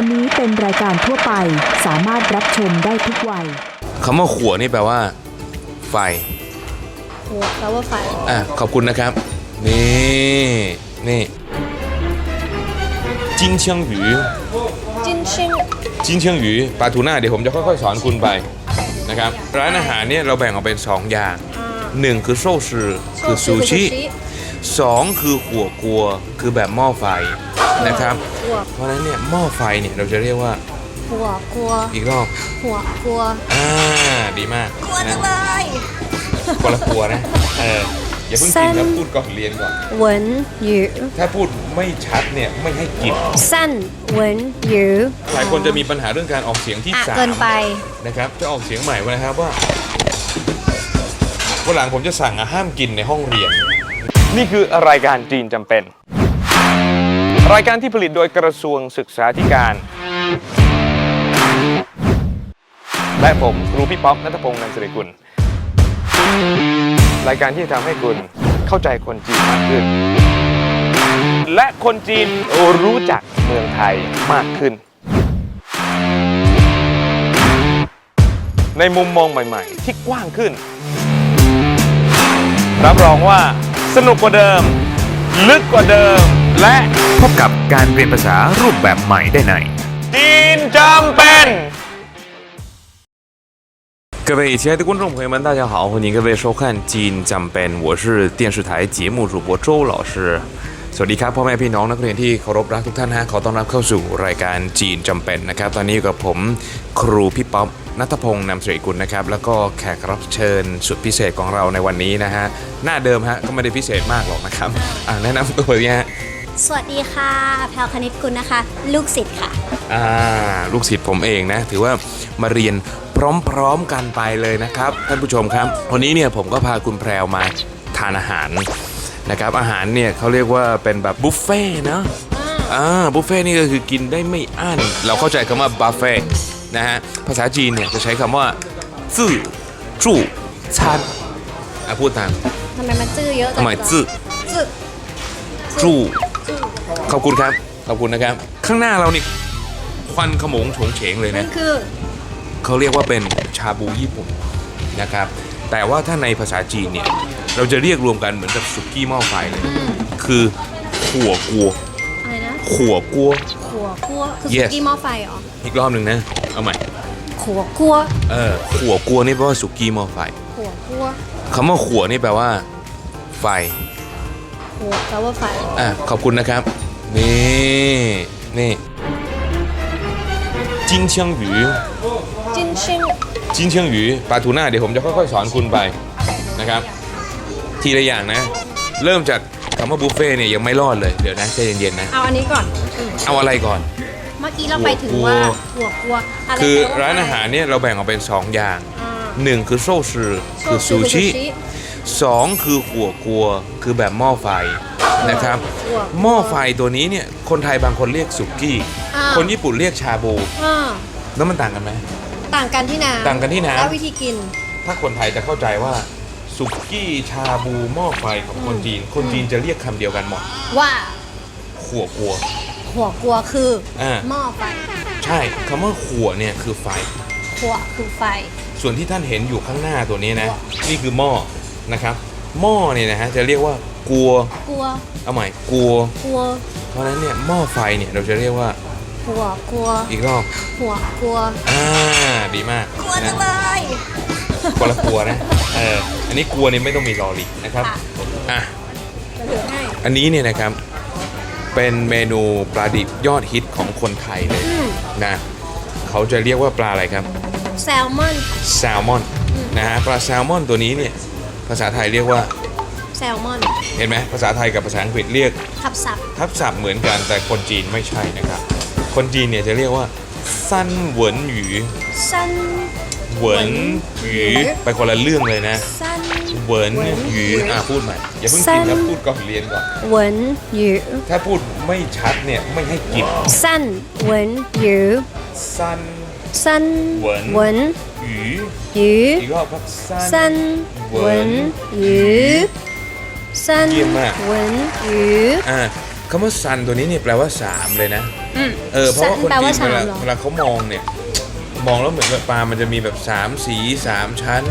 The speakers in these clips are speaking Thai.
การนี้เป็นรายการทั่วไปสามารถรับชมได้ทุกวัย คำว่าขัวนี่แปลว่า ไฟหัวแปลว่าไฟ อะขอบคุณนะครับ นี่นี่จิ้นเชียงหยูจินชิงจิ้นเชียงหยูปลาทูน่าเดี๋ยวผมจะค่อยๆ สอนคุณไปนะครับร้านอาหารเนี่ยเราแบ่งออกเป็น2อย่างหนึ่งคือโซชือคือซูชิสองคือหัวกัว คือแบบหม้อไฟ นะครับ หัว เพราะฉะนั้นเนี่ยหม้อไฟเนี่ยเราจะเรียกว่า หัวกลัว อีกรอบ หัวกลัว อ่า ดีมาก กลัว นะ จังเลย คนละกลัวนะ เออ อย่าเพิ่งกินแล้วพูดก่อนเรียนก่อน 文语 ถ้าพูดไม่ชัดเนี่ยไม่ให้กิน 善文语 หลายคนจะมีปัญหาเรื่องการออกเสียงที่ อ่ะ สาม เกินไป นะครับ จะออกเสียงใหม่ไว้นะครับว่าวันหลังผมจะสั่งอะห้ามกินในห้องเรียน นี่คือรายการจีนจำเป็น รายการที่ผลิตโดยกระทรวงศึกษาธิการ และผมครูพี่ป๊อปนัทพงศ์นันสิริกุล รายการที่จะทำให้คุณเข้าใจคนจีนมากขึ้น และคนจีนรู้จักเมืองไทยมากขึ้น ในมุมมองใหม่ ๆ ที่กว้างขึ้น รับรองว่าสนุกกว่าเดิม ลึกกว่าเดิม และพบกับการเรียนภาษารูปแบบใหม่ได้ในจีนจำเป็น各位亲爱的观众朋友们，大家好，欢迎各位收看《基因จำเป็น》，我是电视台节目主播周老师。สวัสดีครับพ่อแม่พี่น้องนักเรียนที่เคารพรักทุกท่านฮะขอต้อนรับเข้าสู่รายการจีนจำเป็นนะครับ ตอนนี้อยู่กับผมครูพี่ป๊อปนัทพงศ์นำสิริกุลนะครับ แล้วก็แขกรับเชิญสุดพิเศษของเราในวันนี้นะฮะหน้าเดิมฮะก็ไม่ได้พิเศษมากหรอกนะครับอ่าแนะนำตัวเนี่ยฮะ สวัสดีค่ะแพลวคณิตกุลนะคะ ลูกศิษย์ค่ะ อ่าลูกศิษย์ผมเองนะ ถือว่ามาเรียนพร้อมๆกันไปเลยนะครับ ท่านผู้ชมครับ วันนี้เนี่ยผมก็พาคุณแพรวมาทานอาหารนะครับ อาหารเนี่ยเขาเรียกว่าเป็นแบบบุฟเฟ่ต์เนอะอ่าบุฟเฟ่ต์นี่ก็คือกินได้ไม่อั้น เราเข้าใจคำว่าบุฟเฟ่ต์นะฮะ ภาษาจีนเนี่ยจะใช้คำว่าจื่อจู่ ชันอะพูดตามทำไมมันจื้อเยอะจัทำไมจื่อจื้อจู่ ขอบคุณครับ ขอบคุณนะครับ ข้างหน้าเรานี่ควันขโมงโฉงเฉงเลยนั่นะนคือ เขาเรียกว่าเป็นชาบูญี่ปุ่นนะครับ แต่ว่าถ้าในภาษาจีนเนี่ย เราจะเรียกรวมกันเหมือนกับสุกี้หม้อไฟเลยคือขัวกัวอะไรนะขัวกัว ขัวกลัวคือสุ Yes กี้หม้อไฟเหรออีกรอบหนึ่งนะ เอาใหม่ ขัวกลัวเออขัวกัวนี่แปลว่าสุกี้หม้อไฟขัวกลัวคำว่าขัวนี่แปลว่า ไฟ ขัวแปลว่าไฟ อะขอบคุณนะครับ นี่นี่จินเชียงหยูจินชิงจินเชียงหยูปลาทูน่าเดี๋ยวผมจะค่อยๆ สอนคุณไปนะครับ ทีละอย่างนะ เริ่มจากคำว่าบุฟเฟ่เนี่ยยังไม่รอดเลยเดี๋ยวนะใจเย็นๆนะเอาอันนี้ก่อนอเอาอะไรก่อน เมื่อกี้เราไปถึงว่าหัวกัวคือร้านอาหารเนี่ยเราแบ่งออกเป็น 2 อย่างหนึ่งคือโซชืคือซูชิ 2 คือขัวกัวคือแบบหม้อไฟนะครับ หม้อไฟตัวนี้เนี่ยคนไทยบางคนเรียกสุกี้คนญี่ปุ่นเรียกชาบูแล้วมันต่างกันไหม ต่างกันที่น้ำต่างกันที่น้ำ และวิธีกิน ถ้าคนไทยจะเข้าใจว่าสุกี้ชาบูหม้อไฟของคนจีน คนจีนจะเรียกคำเดียวกันหมดว่าขัวกัวขัวกลัวคือหม้อไฟใช่คำว่าขัวเนี่ยคือไฟ ขัวคือไฟ ส่วนที่ท่านเห็นอยู่ข้างหน้าตัวนี้นะ นี่คือหม้อ นะครับ หม้อเนี่ยนะฮะจะเรียกว่ากัว กลัวเอาใหม่กัว กลัวเพราะฉะนั้นเนี่ยหม้อไฟเนี่ยเราจะเรียกว่าหัวกลัวอีกรอบหัวกลัวอ่าดีมากกลัวจันะงเลยคนละกลัวนะเอออันนี้กลัวนี่ไม่ต้องมีลอลินะครับค่ะอะ จะเหลือให้อันนี้เนี่ยนะครับเป็นเมนูปลาดิบยอดฮิตของคนไทยเลยอืมนะเขาจะเรียกว่าปลาอะไรครับแซลมอน แซลมอนนะฮะปลาแซลมอนตัวนี้เนี่ย ภาษาไทยเรียกว่าแซลมอนเห็นไหมภาษาไทยกับภาษาอังกฤษเรียกทับศัพท์ทับศัพท์เหมือนกันแต่คนจีนไม่ใช่นะครับ คนจีนเนี่ยจะเรียกว่าสั้นเหวินหยูสั้นเหวินหยูไปคนละเรื่องเลยนะสั้นเหวินหยูอะพูดใหม่อย่าเพิ่งกินนะพูดก่อนเรียนก่อนเหวินหยูถ้าพูดไม่ชัดเนี่ยไม่ให้กินสั้นเหวินหยูสั้นสั้นเหวินเหวินห ยูหยูอีกรอบครับสั้นสั้นเหวินหยูสั้นเยี่ยมมากเหวินหยูอ่าคำว่าซันตัวนี้เนี่ยแปลว่าสามเลยนะอืมเออเพราะว่าคนแปลจีว่านเวลาสามเหรอเวลาเขามองเนี่ย มองแล้วเหมือนแบบปลา มันจะมีแบบสามสีสามชั้น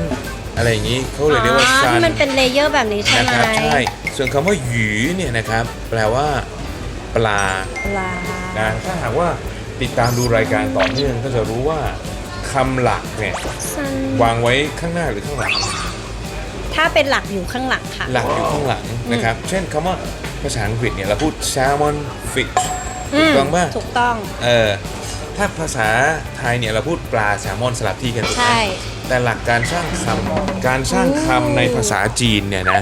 อะไรอย่างนี้เขาเลยเรียกว่าอ๋อซันที่มันเป็นเลเยอร์แบบนี้ใช่นะไหมครับใช่ส่วนคำว่าหยีเนี่ยนะครับ แปลว่า ปลาปลานะถ้าหากว่าติดตามดูรายการต่อเนื่องก็จะรู้ว่า คำหลักเนี่ย ซันวางไว้ข้างหน้าหรือข้างหลัง ถ้าเป็นหลักอยู่ข้างหลังค่ะ หลักอยู่ข้างหลังนะครับ เช่นคำว่าภาษาอังกฤษเนี่ยเราพูด salmon fish ถูกต้องป่ะถูกต้อง เออถ้าภาษาไทยเนี่ยเราพูดปลาแซลมอนสลับที่กันถูกไหมใช่ แต่หลักการสร้างคำการสร้างคำในภาษาจีนเนี่ยนะ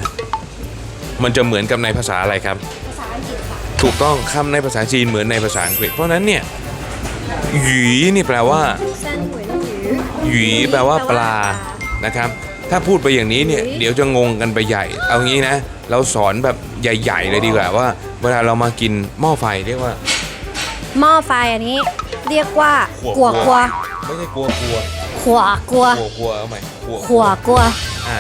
มันจะเหมือนกับในภาษาอะไรครับ ภาษาอังกฤษค่ะ ถูกต้องคำในภาษาจีนเหมือนในภาษาอังกฤษ เพราะฉะนั้นเนี่ยหยีนี่แปลว่าซันหวยหรือ หยีแปลว่าปลานะครับ ถ้าพูดไปอย่างนี้เนี่ยหยีเดี๋ยวจะงงกันไปใหญ่ เอางี้นะ เราสอนแบบใหญ่ๆเลยดีกว่าว่า เวลาเรามากินหม้อไฟเรียกว่าหม้อไฟอันนี้ เรียกว่าขั่วกัวกัวไม่ใช่กลัวกลัวขวกัวกลัวกลัวเอาใหม่กลัวขวกัวอะ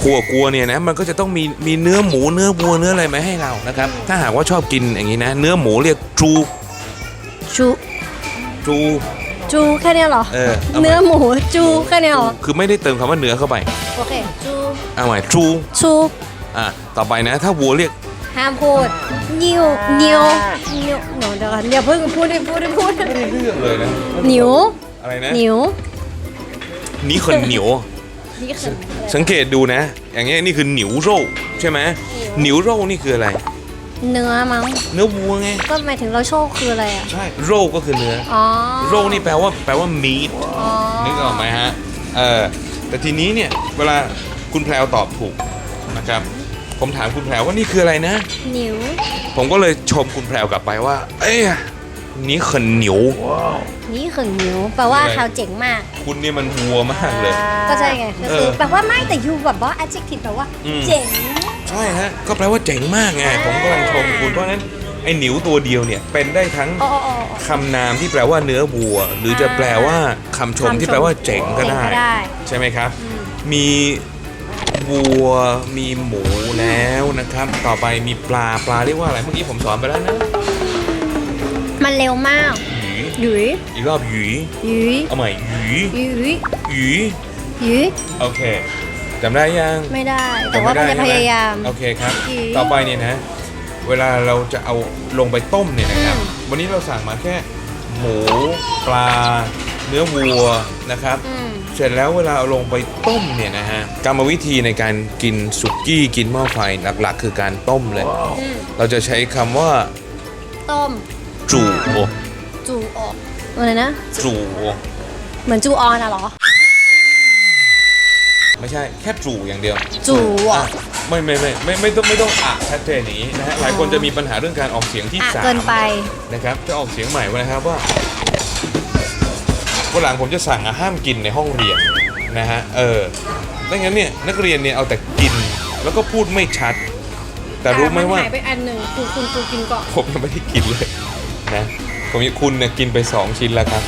ขั่วกลัวเนี่ยนะมันก็จะต้องมีมีเนื้อหมูเนื้อวัวเนื้ออะไรมาให้เรานะครับ ถ้าหากว่าชอบกินอย่างนี้นะ เนื้อหมูเรียกจูจูจู จูแค่เนี้ยเหรอ เออเอาใหม่ เนื้อหมูจูแค่เนี้ยเหรอ คือไม่ได้เติมคำว่าเนื้อเข้าไปโอเค จูเอาใหม่จูชูอะต่อไปนะ ถ้าวัวเรียกห้ามพูดนิวนิวนิวหนูเดี๋ยวก่อนอย่าเพิ่งพูดดิพูดดิพูดไม่ได้เรื่องเลยนะนิวอะไรนะนิวนี่คนเหนียว นี่คือสังเกตดูนะ อย่างเงี้ยนี่คือหนิวโร่ใช่ไหมหนิวโร่นี่คืออะไร เนื้อมั้ง เนื้อวัวไง ก็หมายถึงเราโชคคืออะไรอะ ใช่ โร่ก็คือเนื้ออ๋อ โร่นี่แปลว่าแปลว่า meat อ๋อ นึกออกไหมฮะ เออ แต่ทีนี้เนี่ย เวลาคุณแพรวตอบถูกนะครับ ผมถามคุณแพรวว่านี่คืออะไรนะ นิวผมก็เลยชมคุณแพรวกลับไปว่า เอ้ยนี่ขนเหนียวนี่คือนิวแปลว่าอะไร เขาเจ๋งมาก คุณนี่มันวัวมากเลย ก็ใช่ไงก็เอคืออแปลว่าไม่แต่ยูแบบว่า adjective แปลว่า อืม เจ๋งใช่ฮะ ก็แปลว่าเจ๋งมากไงผมกำลังชมคุณเพราะฉะนั้นไอ้หนิวตัวเดียวเนี่ยเป็นได้ทั้งอ๋ออ๋ออ๋อ คำนามที่แปลว่าเนื้อวัว หรือจะแปลว่าคำชมที่แปลว่าเจ๋งก็ได้ เจ๋งก็ได้ ใช่ไหมครับ มีวัวมีหมูแล้วนะครับ ต่อไปมีปลาปลาเรียกว่าอะไรเมื่อกี้ผมสอนไปแล้วนะมันเร็วมากหยีหยุยอีกรอบหยีหยุยเอาใหม่หยีหยุยหยีหยุยโอเค จำได้ยังไม่ได้ แต่ว่ามันจะพยายาม โอเคครับหยีต่อไปเนี่ยนะ เวลาเราจะเอาลงไปต้มเนี่ยนะครับวันนี้เราสั่งมาแค่ หมูปลา เนื้อวัวนะครับ อืม เสร็จแล้วเวลาเอาลงไปต้มเนี่ยนะฮะกรรมวิธีในการกินสุกี้กินหม้อไฟหลักๆ คือการต้มเลย อืมเราจะใช้คำว่าต้มจูโอจูออกอะไรนะ จูโอเหมือนจูออนอะเหรอ ไม่ใช่แค่จูอย่างเดียว จูอะอะไม่ไม่ไม่ไม่ไม่ต้องไม่ต้องอะชัดเจนอย่างนี้นะฮะหลายคนจะมีปัญหาเรื่องการออกเสียงที่อะสามเกินไป นะครับจะออกเสียงใหม่ไว้นะครับว่าวันหลังผมจะสั่งอาห้ามกินในห้องเรียนนะฮะเออดังนั้นเนี่ยนักเรียนเนี่ยเอาแต่กินแล้วก็พูดไม่ชัด แต่รู้ไหมว่าหายไปอันหนึ่งคือคุณกูกินก่อนผมยังไม่ได้กินเลยนะ ผมคุณเนี่ยกินไป 2 ชิ้นแล้วครับ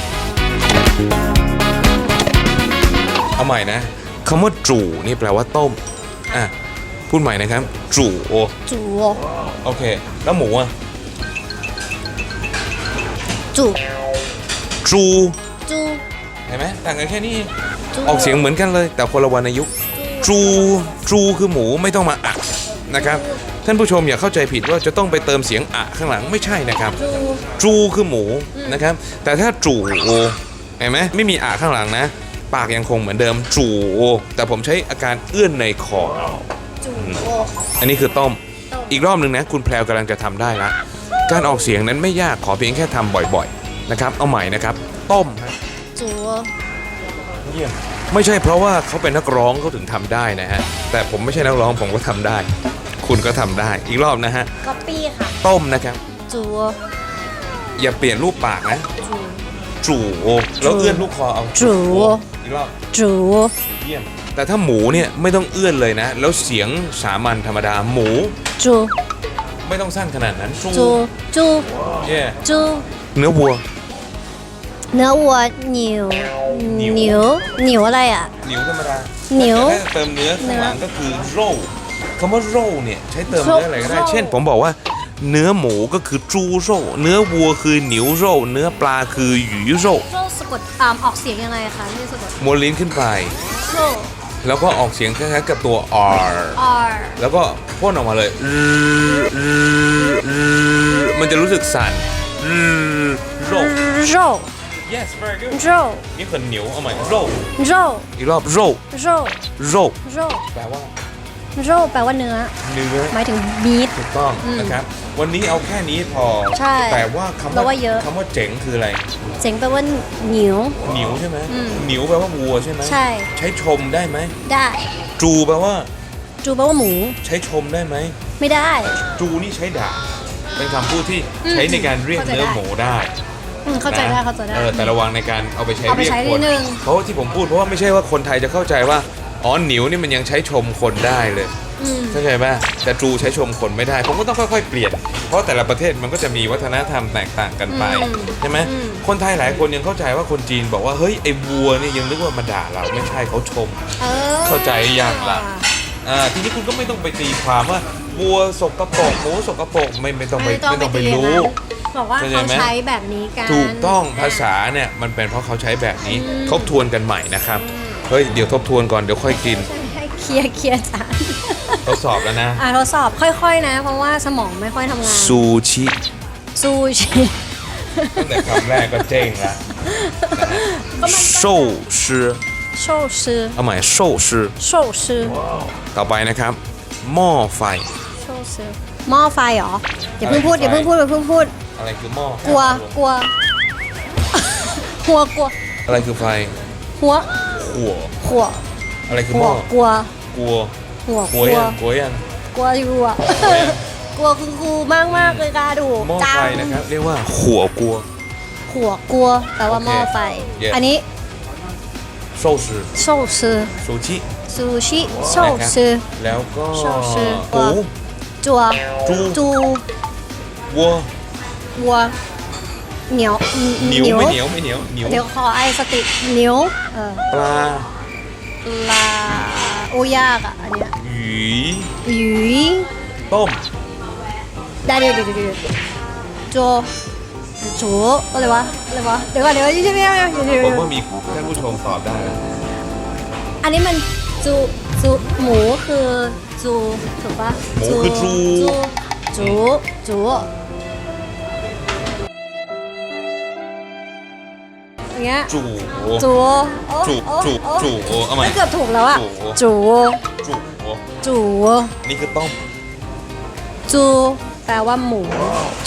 เอาใหม่นะ คำว่าจู่นี่แปลว่าต้ม อะ พูดใหม่นะครับ จู่โอจูโอเค แล้วหมูอะจูจูจูเห็นไหมต่างกันแค่นี้เองจูออกเสียงเหมือนกันเลย แต่คนละวรรณยุกต์ จูจูคือหมูไม่ต้องมาอะนะครับ ท่านผู้ชมอย่าเข้าใจผิดว่าจะต้องไปเติมเสียงอะข้างหลังไม่ใช่นะครับจูจูคือหมูนะครับ แต่ถ้าจูโอเห็นไหมไม่มีอะข้างหลังนะ ปากยังคงเหมือนเดิมจูโอแต่ผมใช้อาการเอื้อนในคอจูอันนี้คือต้มต้ม อีกรอบหนึ่งนะ คุณแพรวกำลังจะทำได้ละการออกเสียงนั้นไม่ยากขอเพียงแค่ทำบ่อยๆนะครับ เอาใหม่นะครับ ต้มฮะจูเยี่ยมไม่ใช่เพราะว่าเขาเป็นนักร้องเขาถึงทำได้นะฮะ แต่ผมไม่ใช่นักร้องผมก็ทำได้ คุณก็ทำได้อีกรอบนะฮะก๊อปปี้ค่ะ ต้มนะครับจูอย่าเปลี่ยนรูปปากนะจู จูโอแล้วเอื้อนลูกคอเอาจูโออีกรอบจูเยี่ยมแต่ถ้าหมูเนี่ยไม่ต้องเอื้อนเลยนะ แล้วเสียงสามัญธรรมดาหมูจูไม่ต้องสั้นขนาดนั้นจูจูเย่จูเนื้อวัว เนื้อวัวเหนียวเหนียวเหนียวเหนียวอะไรอะเหนียวธรรมดาเหนียวแต่ถ้าเติมเนื้อข้างหลังก็คือโร่คำว่าโร่เนี่ยใช้เติมเนื้ออะไรก็ได้โร่เช่นผมบอกว่า เนื้อหมูก็คือจูโร่เนื้อวัวคือหนิวโร่เนื้อปลาคือหยูโร่โชสะกดอ่ามออกเสียงยังไงคะนี่สะกดม้วนลิ้นขึ้นไปโชแล้วก็ออกเสียงคล้ายๆกับตัว R R แล้วก็พ่นออกมาเลยมันจะรู้สึกสั่นโร่โร yes very good โรนี่คือเหนียวเอาใหม่โร่โรอีกรอบโร่โรโร่โรแปลว่าโรแปลว่าเนื้อ เนื้อ หมายถึงมีด ถูกต้องนะครับ วันนี้เอาแค่นี้พอ ใช่แต่ว่าคำเราว่าเยอะ คำว่าเจ๋งคืออะไรเจ๋งแปลว่าเหนียวเหนียวใช่ไหมอืมเหนียวแปลว่าวัวใช่ไหมใช่ ใช้ชมได้ไหมได้จูแปลว่าจูแปลว่าหมูใช้ชมได้ไหมไม่ได้ จูนี่ใช้ด่า เป็นคำพูดที่อืมใช้ในการเรียกเข้าใจเนื้อได้ หมูได้ อืมเข้าใจได้นะเข้าใจได้เออแต่ระวังในการเอาไปใช้เอาไปเรียกใช้คนนิดนึง เพราะว่าที่ผมพูดเพราะว่าไม่ใช่ว่าคนไทยจะเข้าใจว่าอ๋อหนิวนี่มันยังใช้ชมคนได้เลยอืม เข้าใจป่ะแต่จูใช้ชมคนไม่ได้ ผมก็ต้องค่อยๆเปลี่ยน เพราะแต่ละประเทศมันก็จะมีวัฒนธรรมแตกต่างกันไปอืมใช่ไหมอืมคนไทยหลายคนยังเข้าใจว่าคนจีนบอกว่าเฮ้ยไอ้วัวนี่ยังนึกว่ามาด่าเราไม่ใช่เขาชมเออเข้าใจยังล่ะอ่าทีนี้คุณก็ไม่ต้องไปตีความว่าวัวสกปรกหมูสกปรกไม่ไม่ต้องไปไม่ต้องไปรู้บอกว่าเข้าใจเขาไหมใช้แบบนี้กันถูกต้องภาษาเนี่ยมันเป็นเพราะเขาใช้แบบนี้ทบทวนกันใหม่นะครับเฮ้ยเดี๋ยวทบทวนก่อนเดี๋ยวค่อยกินให้ เคลียร์เคลียร์จานทดสอบแล้วนะ อะทดสอบค่อยๆนะ เพราะว่าสมองไม่ค่อยทำงานซูชิ ซูชิตั้งแต่คำแรกก็เจ๊งละโซชื่อโชซื้อเอาใหม่โซชื่อโชซื้อต่อไปนะครับ หม้อไฟ โชซื้อหม้อไฟเหรออย่าเพิ่งพูดอย่าเพิ่งพูดอย่าเพิ่งพูดอะไรคือหม้อกลัวกลัวหัวกลัวอะไรคือไฟหัวขัวหัวอะไรคือหัหวม้อกลัว กลัวหัวกกลัลัววยังกลัวยังกลัวอยู่อะ กลัวคุณครูมากมากๆเลยกาดูหม้อจัไฟงนะครับ เรียกว่าขัวกลัวหัวกลัวแปลว่าหม้อไฟ Yes อันนี้โซชื่อโชซื้อซูชิซูชิโชนะครับซื้อแล้วก็โซชื่อหมูจัวจูจูวัววัวเหนียวเหนียวไม่เหนียวไม่เหนียวเหนียวเดี๋ยวขอไอสติเหนียวเออปลาปลาโอยากอะอันเนี้ยหยีหยุยต้มได้เดี๋ยวเดี๋ยวเดี๋ยวโจโจอะไรวะอะไรวะเดี๋ยวก่อนเดี๋ยวก่อนเดี๋ยวเดี๋ยวเดี๋ยวเดี๋ยวผมเดี๋ยวว่ามีท่านผู้ชมตอบได้แล้วอันนี้มันจูจูหมูคือจูถูกปะหมูคือจู จูจูอ เงี้ยจูจูโอ้จูโอ้จูโอ้จูโอ้เอาใหม่ไม่ เกือบถูกแล้วอะจู จูจูจูนี่คือต้มจูแปลว่าหมู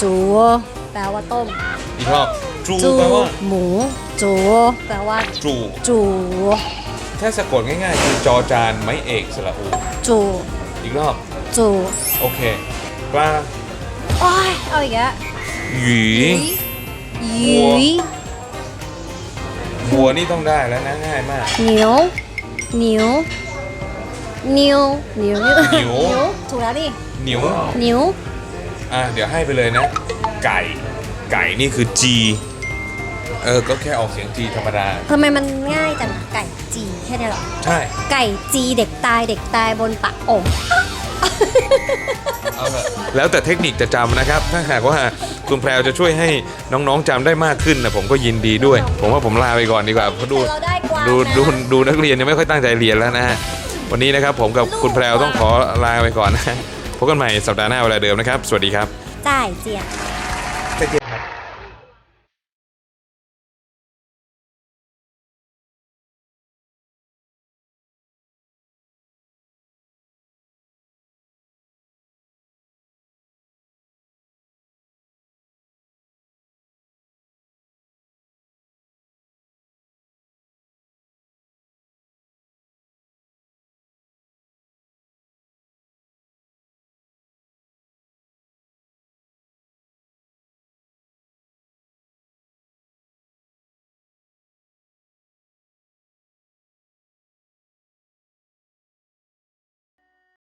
จูแปลว่าต้ม อีกรอบจูจูแปลว่าหมูจูแปลว่าจูจูถ้าสะกดง่ายๆ คือจอจานไม้เอกสระอูจูอีกรอบจูโอเคปลาโอ้ยเอาอีกแล้วหยีหยีวัว นี่ต้องได้แล้วนะง่ายมากเหนียวเหนียวเหนียวเหนียวเหนียวถูกแล้วดิเหนียวเหนียวอะเดี๋ยวให้ไปเลยนะ ไก่ ไก่นี่คือ G เออ ก็แค่ออกเสียง G ธรรมดา ทำไมมันง่ายจัง ไก่จีแค่นี้เหรอ ใช่ ไก่จีเด็กตายเด็กตายบนปะโอ่ง เอาเถอะแล้วแต่เทคนิคจะจำนะครับ ถ้าหากว่าคุณแพรวจะช่วยให้น้องๆจำได้มากขึ้นนะผมก็ยินดีด้วย ผมว่าผมลาไปก่อนดีกว่าเพราะดูแต่เราได้กวางดูนะ ดูดูนักเรียนยังไม่ค่อยตั้งใจเรียนแล้วนะฮะวันนี้นะครับผมกับคุณแพรวต้องขอลาไปก่อนนะพบกันใหม่สัปดาห์หน้าเวลาเดิมนะครับ สวัสดีครับ จ่ายเจียน